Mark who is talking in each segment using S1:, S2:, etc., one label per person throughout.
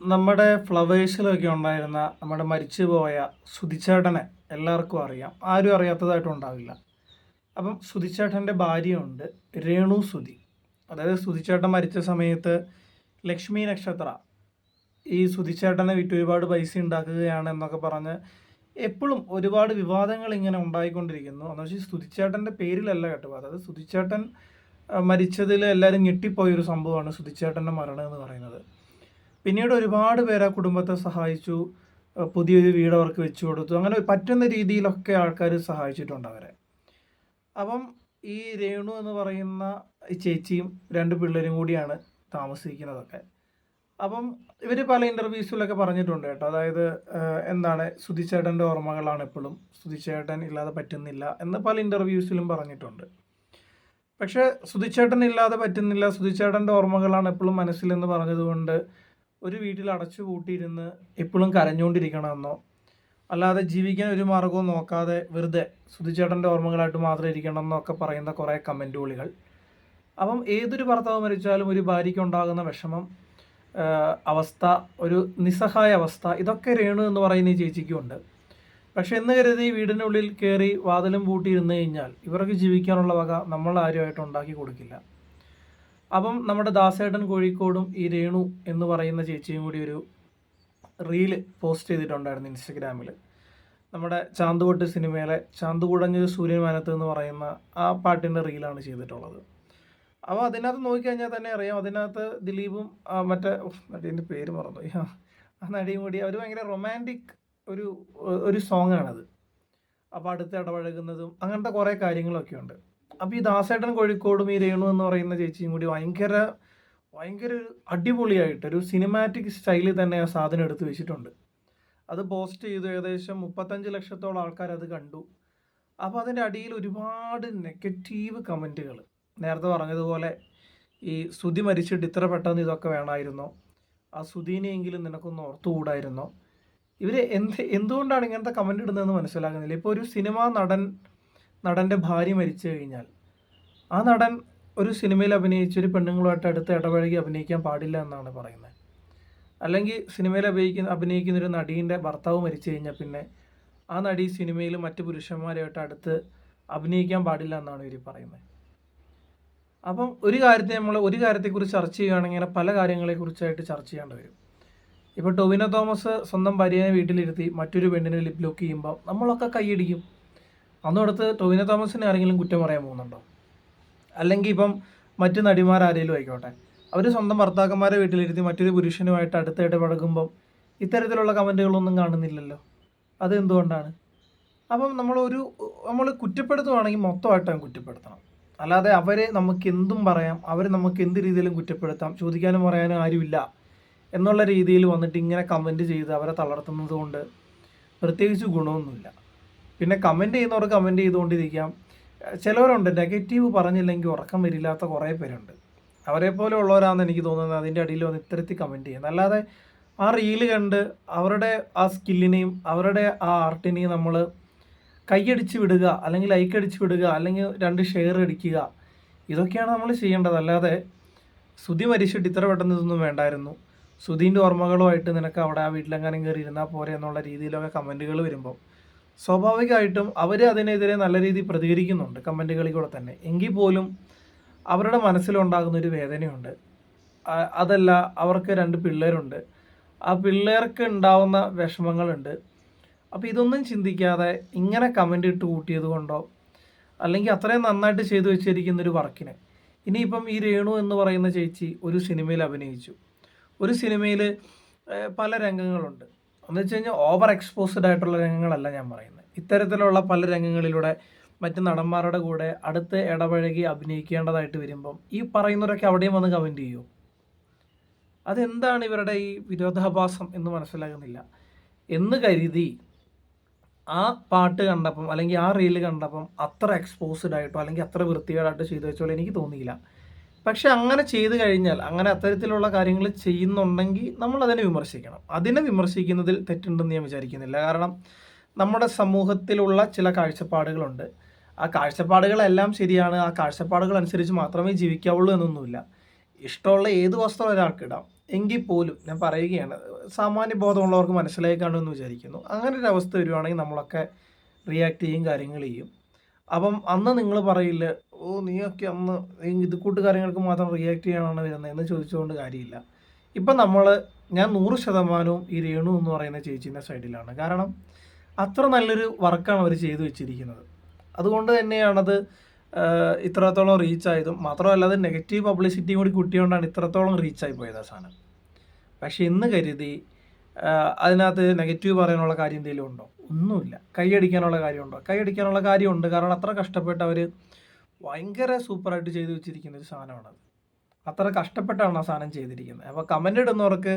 S1: നമ്മുടെ ഫ്ലവേഴ്സിലൊക്കെ ഉണ്ടായിരുന്ന നമ്മുടെ മരിച്ചുപോയ സുധിച്ചേട്ടനെ എല്ലാവർക്കും അറിയാം. ആരും അറിയാത്തതായിട്ടും ഉണ്ടാവില്ല. അപ്പം സുധിച്ചേട്ടന്റെ ഭാര്യയുണ്ട് രേണു സുധി. അതായത് സുധിച്ചേട്ടൻ മരിച്ച സമയത്ത് ലക്ഷ്മി നക്ഷത്ര ഈ സുധിച്ചേട്ടനെ വിറ്റ് ഒരുപാട് പൈസ ഉണ്ടാക്കുകയാണ് എന്നൊക്കെ പറഞ്ഞ് എപ്പോഴും ഒരുപാട് വിവാദങ്ങൾ ഇങ്ങനെ ഉണ്ടായിക്കൊണ്ടിരിക്കുന്നു. എന്ന് വെച്ചാൽ സുധിച്ചേട്ടന്റെ പേരിലല്ല കേട്ടോ. അതായത് സുധിച്ചേട്ടൻ മരിച്ചതിൽ എല്ലാവരും ഞെട്ടിപ്പോയൊരു സംഭവമാണ് സുധിച്ചേട്ടന്റെ മരണം എന്ന് പറയുന്നത്. പിന്നീട് ഒരുപാട് പേര് ആ കുടുംബത്തെ സഹായിച്ചു പുതിയൊരു വീട് അവർക്ക് വെച്ചു കൊടുത്തു. അങ്ങനെ പറ്റുന്ന രീതിയിലൊക്കെ ആൾക്കാർ സഹായിച്ചിട്ടുണ്ട് അവരെ. അപ്പം ഈ രേണു എന്ന് പറയുന്ന ചേച്ചിയും രണ്ട് പിള്ളേരും കൂടിയാണ് താമസിക്കുന്നതൊക്കെ. അപ്പം ഇവർ പല ഇന്റർവ്യൂസിലൊക്കെ പറഞ്ഞിട്ടുണ്ട് കേട്ടോ. അതായത് എന്താണ് സുധിച്ചേട്ടന്റെ ഓർമ്മകളാണ് എപ്പോഴും. സുധിച്ചേട്ടൻ ഇല്ലാതെ പറ്റുന്നില്ല എന്ന് പല ഇന്റർവ്യൂസിലും പറഞ്ഞിട്ടുണ്ട്. പക്ഷേ സുധിച്ചേട്ടൻ ഇല്ലാതെ പറ്റുന്നില്ല സുധിച്ചേട്ടന്റെ ഓർമ്മകളാണ് എപ്പോഴും മനസ്സിലെന്ന് പറഞ്ഞതുകൊണ്ട് ഒരു വീട്ടിൽ അടച്ചു പൂട്ടിയിരുന്ന് എപ്പോഴും കരഞ്ഞുകൊണ്ടിരിക്കണമെന്നോ അല്ലാതെ ജീവിക്കാൻ ഒരു മാർഗവും നോക്കാതെ വെറുതെ സുധിച്ചേട്ടന്റെ ഓർമ്മകളായിട്ട് മാത്രം ഇരിക്കണം എന്നൊക്കെ പറയുന്ന കുറേ കമന്റുകളികൾ അപ്പം ഏതൊരു ഭർത്താവ് മരിച്ചാലും ഒരു ഭാര്യയ്ക്ക് ഉണ്ടാകുന്ന വിഷമം അവസ്ഥ ഒരു നിസ്സഹായ അവസ്ഥ ഇതൊക്കെ രേണു എന്ന് പറയുന്ന ഈ ചേച്ചിക്കുമുണ്ട് പക്ഷേ എന്ന് കരുതി വീടിനുള്ളിൽ കയറി വാതിലും ഇരുന്നു കഴിഞ്ഞാൽ ഇവർക്ക് ജീവിക്കാനുള്ള വക നമ്മൾ ആരുമായിട്ട് ഉണ്ടാക്കി കൊടുക്കില്ല. അപ്പം നമ്മുടെ ദാസേട്ടൻ കോഴിക്കോടും ഈ രേണു എന്ന് പറയുന്ന ചേച്ചിയും കൂടി ഒരു റീൽ പോസ്റ്റ് ചെയ്തിട്ടുണ്ടായിരുന്നു ഇൻസ്റ്റഗ്രാമിൽ നമ്മുടെ ചാന്തുകൊട്ട് സിനിമയിലെ ചാന്തുകുടഞ്ഞൊരു സൂര്യമാനത്ത് എന്ന് പറയുന്ന ആ പാട്ടിന്റെ റീലാണ് ചെയ്തിട്ടുള്ളത്. അപ്പോൾ അതിനകത്ത് നോക്കിക്കഴിഞ്ഞാൽ തന്നെ അറിയാം അതിനകത്ത് ദിലീപും മറ്റേ മറ്റേ എന്റെ പേര് മറന്നു. ആ നടിയും കൂടി അവർ ഭയങ്കര റൊമാന്റിക് ഒരു ഒരു സോങ്ങാണത് അപ്പോൾ അടുത്ത് ഇടപഴകുന്നതും അങ്ങനത്തെ കുറേ കാര്യങ്ങളൊക്കെ ഉണ്ട് അപ്പോൾ ഈ ദാസേട്ടൻ കോഴിക്കോടും ഈ രേണു എന്ന് പറയുന്ന ചേച്ചിയും കൂടി ഭയങ്കര ഭയങ്കര അടിപൊളിയായിട്ട് ഒരു സിനിമാറ്റിക് സ്റ്റൈലിൽ തന്നെ ആ സാധനം എടുത്തു വെച്ചിട്ടുണ്ട്. അത് പോസ്റ്റ് ചെയ്തു ഏകദേശം മുപ്പത്തഞ്ച് ലക്ഷത്തോളം ആൾക്കാർ അത് കണ്ടു. അപ്പോൾ അതിന്റെ അടിയിൽ ഒരുപാട് നെഗറ്റീവ് കമന്റുകൾ നേരത്തെ പറഞ്ഞതുപോലെ ഈ സുതി മരിച്ചിട്ട് ഇത്ര പെട്ടെന്ന് ഇതൊക്കെ വേണമായിരുന്നോ. ആ സുധീനെയെങ്കിലും നിനക്കൊന്ന് ഓർത്തുകൂടായിരുന്നോ? ഇവർ എന്ത് എന്തുകൊണ്ടാണ് ഇങ്ങനത്തെ കമന്റ് ഇടുന്നതെന്ന് മനസ്സിലാകുന്നില്ല. ഇപ്പോൾ ഒരു സിനിമാ നടൻ നടന്റെ ഭാര്യ മരിച്ചു കഴിഞ്ഞാൽ ആ നടൻ ഒരു സിനിമയിൽ അഭിനയിച്ച് ഒരു പെണ്ണുങ്ങളുമായിട്ട് അടുത്ത് ഇടപഴകി അഭിനയിക്കാൻ പാടില്ല എന്നാണ് പറയുന്നത്. അല്ലെങ്കിൽ സിനിമയിൽ അഭിനയിക്കുന്ന അഭിനയിക്കുന്ന ഒരു നടീന്റെ ഭർത്താവ് മരിച്ചു കഴിഞ്ഞാൽ പിന്നെ ആ നടി സിനിമയിൽ മറ്റ് പുരുഷന്മാരുമായിട്ട് അടുത്ത് അഭിനയിക്കാൻ പാടില്ല എന്നാണ് ഇവർ പറയുന്നത്. അപ്പം ഒരു കാര്യത്തെ നമ്മൾ ഒരു കാര്യത്തെക്കുറിച്ച് ചർച്ച ചെയ്യുകയാണെങ്കിൽ പല കാര്യങ്ങളെക്കുറിച്ചായിട്ട് ചർച്ച ചെയ്യേണ്ടി വരും. ഇപ്പോൾ ടൊവിനോ തോമസ് സ്വന്തം ഭാര്യയെ വീട്ടിലിരുത്തി മറ്റൊരു പെണ്ണിനെ ലിപ് ലോക്ക് ചെയ്യുമ്പോൾ നമ്മളൊക്കെ കൈയടിക്കും. അന്നോടത്ത് ടോവിന തോമസിനെ ആരെങ്കിലും കുറ്റം പറയാൻ പോകുന്നുണ്ടോ? അല്ലെങ്കിൽ ഇപ്പം മറ്റു നടിമാർ ആരെങ്കിലും ആയിക്കോട്ടെ അവർ സ്വന്തം ഭർത്താക്കന്മാരെ വീട്ടിലിരുത്തി മറ്റൊരു പുരുഷനുമായിട്ട് അടുത്തായിട്ട് ഇടപഴകുമ്പം ഇത്തരത്തിലുള്ള കമന്റുകളൊന്നും കാണുന്നില്ലല്ലോ. അതെന്തുകൊണ്ടാണ്? അപ്പം നമ്മളൊരു നമ്മൾ കുറ്റപ്പെടുത്തുവാണെങ്കിൽ മൊത്തമായിട്ട് കുറ്റപ്പെടുത്തണം. അല്ലാതെ അവരെ നമുക്ക് എന്തും പറയാം അവർ നമുക്ക് എന്ത് രീതിയിലും കുറ്റപ്പെടുത്താം ചോദിക്കാനും പറയാനും ആരുമില്ല എന്നുള്ള രീതിയിൽ വന്നിട്ട് ഇങ്ങനെ കമന്റ് ചെയ്ത് അവരെ തളർത്തുന്നത് കൊണ്ട് പ്രത്യേകിച്ച് ഗുണമൊന്നുമില്ല. പിന്നെ കമന്റ് ചെയ്യുന്നവർ കമന്റ് ചെയ്തുകൊണ്ടിരിക്കാം. ചിലവരുണ്ട് നെഗറ്റീവ് പറഞ്ഞില്ലെങ്കിൽ ഉറക്കം വരില്ലാത്ത കുറേ പേരുണ്ട്. അവരെ പോലെ ഉള്ളവരാണെന്ന് എനിക്ക് തോന്നുന്നത് അതിന്റെ അടിയിൽ വന്ന് ഇത്തരത്തിൽ കമന്റ് ചെയ്യുന്നത് അല്ലാതെ ആ റീൽ കണ്ട് അവരുടെ ആ സ്കില്ലിനെയും അവരുടെ ആ ആർട്ടിനെയും നമ്മൾ കൈയടിച്ച് വിടുക അല്ലെങ്കിൽ ലൈക്ക് അടിച്ച് വിടുക അല്ലെങ്കിൽ രണ്ട് ഷെയർ അടിക്കുക ഇതൊക്കെയാണ് നമ്മൾ ചെയ്യേണ്ടത്. അല്ലാതെ സുതി മരിച്ചിട്ട് ഇത്ര പെട്ടെന്ന് ഇതൊന്നും വേണ്ടായിരുന്നു. സുധീന്റെ ഓർമ്മകളുമായിട്ട് നിനക്ക് അവിടെ ആ വീട്ടിലെങ്ങാനും കയറി ഇരുന്നാൽ പോരെ എന്നുള്ള രീതിയിലൊക്കെ കമന്റുകൾ വരുമ്പോൾ സ്വാഭാവികമായിട്ടും അവർ അതിനെതിരെ നല്ല രീതിയിൽ പ്രതികരിക്കുന്നുണ്ട് കമന്റുകളിൽ കൂടെ തന്നെ. എങ്കിൽ പോലും അവരുടെ മനസ്സിലുണ്ടാകുന്ന ഒരു വേദനയുണ്ട്. അതല്ല അവർക്ക് രണ്ട് പിള്ളേരുണ്ട്. ആ പിള്ളേർക്ക് ഉണ്ടാവുന്ന വിഷമങ്ങളുണ്ട്. അപ്പോൾ ഇതൊന്നും ചിന്തിക്കാതെ ഇങ്ങനെ കമന്റ് ഇട്ട് കൂട്ടിയത് കൊണ്ടോ അല്ലെങ്കിൽ അത്രയും നന്നായിട്ട് ചെയ്തു വെച്ചിരിക്കുന്ന ഒരു വർക്കിനെ. ഇനിയിപ്പം ഈ രേണു എന്ന് പറയുന്ന ചേച്ചി ഒരു സിനിമയിൽ അഭിനയിച്ചു. ഒരു സിനിമയിൽ പല രംഗങ്ങളുണ്ട്. എന്ന് വെച്ച് കഴിഞ്ഞാൽ ഓവർ എക്സ്പോസ്ഡ് ആയിട്ടുള്ള രംഗങ്ങളല്ല ഞാൻ പറയുന്നത് ഇത്തരത്തിലുള്ള പല രംഗങ്ങളിലൂടെ മറ്റ് നടന്മാരുടെ കൂടെ അടുത്ത് ഇടപഴകി അഭിനയിക്കേണ്ടതായിട്ട് വരുമ്പം ഈ പറയുന്നവരൊക്കെ അവിടെയും വന്ന് കമന്റ് ചെയ്യൂ? അതെന്താണ് ഇവരുടെ ഈ വിരോധാഭാസം എന്ന് മനസ്സിലാകുന്നില്ല. എന്ന് കരുതി ആ പാട്ട് കണ്ടപ്പം അല്ലെങ്കിൽ ആ റീൽ കണ്ടപ്പം അത്ര എക്സ്പോസ്ഡ് ആയിട്ടോ അല്ലെങ്കിൽ അത്ര വൃത്തികേടായിട്ടോ ചെയ്തു വെച്ചോളൂ എനിക്ക് തോന്നിയില്ല. പക്ഷെ അങ്ങനെ ചെയ്തു കഴിഞ്ഞാൽ അങ്ങനെ അത്തരത്തിലുള്ള കാര്യങ്ങൾ ചെയ്യുന്നുണ്ടെങ്കിൽ നമ്മൾ അതിനെ വിമർശിക്കണം. അതിനെ വിമർശിക്കുന്നതിൽ തെറ്റുണ്ടെന്ന് ഞാൻ വിചാരിക്കുന്നില്ല. കാരണം നമ്മുടെ സമൂഹത്തിലുള്ള ചില കാഴ്ചപ്പാടുകളുണ്ട്. ആ കാഴ്ചപ്പാടുകളെല്ലാം ശരിയാണ്. ആ കാഴ്ചപ്പാടുകൾ അനുസരിച്ച് മാത്രമേ ജീവിക്കാവുള്ളൂ എന്നൊന്നുമില്ല. ഇഷ്ടമുള്ള ഏത് വസ്ത്രം ഒരാൾക്ക് ഇടാം? എങ്കിൽ പോലും ഞാൻ പറയുകയാണ് സാമാന്യ ബോധമുള്ളവർക്ക് മനസ്സിലായി കാണുമെന്ന് വിചാരിക്കുന്നു. അങ്ങനെ ഒരു അവസ്ഥ വരുവാണെങ്കിൽ നമ്മളൊക്കെ റിയാക്ട് ചെയ്യും കാര്യങ്ങൾ ചെയ്യും. അപ്പം അന്ന് നിങ്ങൾ പറയില്ല ഓ നീയൊക്കെ അന്ന് ഇത് കൂട്ട് കാര്യങ്ങൾക്ക് മാത്രം റിയാക്ട് ചെയ്യാനാണ് വരുന്നത് എന്ന് ചോദിച്ചുകൊണ്ട് കാര്യമില്ല. ഇപ്പം നമ്മൾ ഞാൻ നൂറ് ശതമാനവും ഈ രേണു എന്ന് പറയുന്ന ചേച്ചീന്റെ സൈഡിലാണ്. കാരണം അത്ര നല്ലൊരു വർക്കാണ് അവർ ചെയ്തു വെച്ചിരിക്കുന്നത്. അതുകൊണ്ട് തന്നെയാണത് ഇത്രത്തോളം റീച്ച് ആയതും മാത്രമല്ല അത് നെഗറ്റീവ് പബ്ലിസിറ്റിയും കൂടി കിട്ടിയോണ്ടാണ് ഇത്രത്തോളം റീച്ചായി പോയത് ആ സാധനം. പക്ഷെ ഇന്ന് കരുതി അതിനകത്ത് നെഗറ്റീവ് പറയാനുള്ള കാര്യം എന്തെങ്കിലും ഉണ്ടോ? ഒന്നുമില്ല. കൈയടിക്കാനുള്ള കാര്യമുണ്ടോ? കൈയടിക്കാനുള്ള കാര്യമുണ്ട്. കാരണം അത്ര കഷ്ടപ്പെട്ട് അവർ ഭയങ്കര സൂപ്പറായിട്ട് ചെയ്തു വെച്ചിരിക്കുന്ന ഒരു സാധനമാണത്. അത്ര കഷ്ടപ്പെട്ടാണ് ആ സാധനം ചെയ്തിരിക്കുന്നത്. അപ്പോൾ കമന്റ് ഇടുന്നവർക്ക്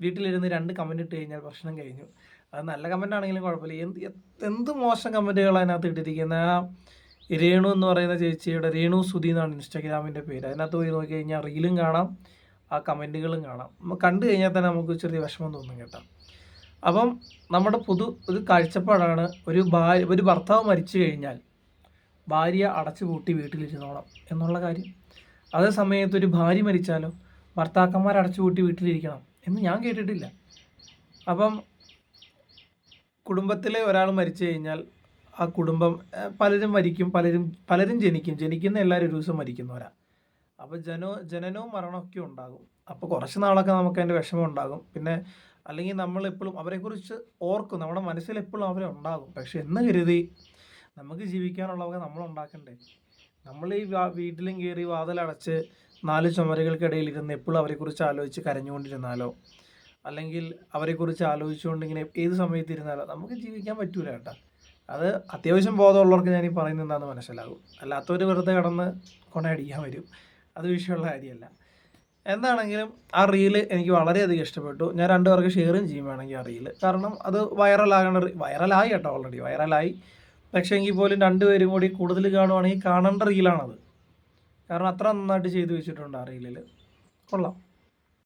S1: വീട്ടിലിരുന്ന് രണ്ട് കമന്റ് ഇട്ട് കഴിഞ്ഞാൽ പ്രശ്നം കഴിഞ്ഞു. അത് നല്ല കമന്റ് ആണെങ്കിലും കുഴപ്പമില്ല. എന്ത് എന്ത് മോശം കമന്റുകൾ അതിനകത്ത് ഇട്ടിരിക്കുന്നത് ആ രേണു എന്ന് പറയുന്ന ചേച്ചിയുടെ രേണു സുധി എന്നാണ് ഇൻസ്റ്റാഗ്രാമിന്റെ പേര്. അതിനകത്ത് പോയി നോക്കി കഴിഞ്ഞാൽ റീലും കാണാം ആ കമന്റുകളും കാണാം. കണ്ടു കഴിഞ്ഞാൽ തന്നെ നമുക്ക് ചെറിയ വിഷമം തോന്നും കേട്ടോ. അപ്പം നമ്മുടെ പൊതു ഒരു കാഴ്ചപ്പാടാണ് ഒരു ഭാര്യ ഒരു ഭർത്താവ് മരിച്ചു കഴിഞ്ഞാൽ ഭാര്യ അടച്ചു പൂട്ടി വീട്ടിലിരുന്നോണം എന്നുള്ള കാര്യം. അതേ സമയത്ത് ഒരു ഭാര്യ മരിച്ചാലോ ഭർത്താക്കന്മാർ അടച്ചു പൂട്ടി വീട്ടിലിരിക്കണം എന്ന് ഞാൻ കേട്ടിട്ടില്ല. അപ്പം കുടുംബത്തിലെ ഒരാൾ മരിച്ചു കഴിഞ്ഞാൽ ആ കുടുംബം പലരും മരിക്കും പലരും പലരും ജനിക്കും. ജനിക്കുന്ന എല്ലാവരും ഒരു ദിവസം മരിക്കുന്നവരാ. അപ്പോൾ ജനോ ജനനവും മരണമൊക്കെ ഉണ്ടാകും. അപ്പോൾ കുറച്ച് നാളൊക്കെ നമുക്ക് അതിന്റെ വിഷമം ഉണ്ടാകും. പിന്നെ അല്ലെങ്കിൽ നമ്മൾ എപ്പോഴും അവരെക്കുറിച്ച് ഓർക്കും. നമ്മുടെ മനസ്സിൽ എപ്പോഴും അവരെ ഉണ്ടാകും. പക്ഷെ എന്ന് കരുതി നമുക്ക് ജീവിക്കാനുള്ളവ നമ്മൾ ഉണ്ടാക്കണ്ടേ? നമ്മൾ ഈ വീട്ടിലും കയറി വാതിലടച്ച് നാല് ചുമരുകൾക്കിടയിൽ ഇരുന്ന് എപ്പോഴും അവരെക്കുറിച്ച് ആലോചിച്ച് കരഞ്ഞുകൊണ്ടിരുന്നാലോ? അല്ലെങ്കിൽ അവരെക്കുറിച്ച് ആലോചിച്ചുകൊണ്ട് ഇങ്ങനെ ഏത് സമയത്ത് ഇരുന്നാലോ? നമുക്ക് ജീവിക്കാൻ പറ്റൂല കേട്ടോ. അത് അത്യാവശ്യം ബോധമുള്ളവർക്ക് ഞാൻ ഈ പറയുന്നത് എന്താണെന്ന് മനസ്സിലാകും. അല്ലാത്തവർ വെറുതെ കിടന്ന് കൊണയടിക്കാൻ വരും. അത് വിഷയമുള്ള കാര്യമല്ല. എന്താണെങ്കിലും ആ റീൽ എനിക്ക് വളരെയധികം ഇഷ്ടപ്പെട്ടു. ഞാൻ രണ്ടുപേർക്ക് ഷെയറും ചെയ്യും വേണമെങ്കിൽ ആ റീൽ കാരണം അത് വൈറലാകേണ്ട വൈറലായി കേട്ടോ ഓൾറെഡി വൈറലായി പക്ഷേ എങ്കിൽ പോലും രണ്ടുപേരും കൂടി കൂടുതൽ കാണുവാണെങ്കിൽ കാണേണ്ട റീലാണത് കാരണം അത്ര നന്നായിട്ട് ചെയ്തു വെച്ചിട്ടുണ്ട് ആ റീലിൽ കൊള്ളാം.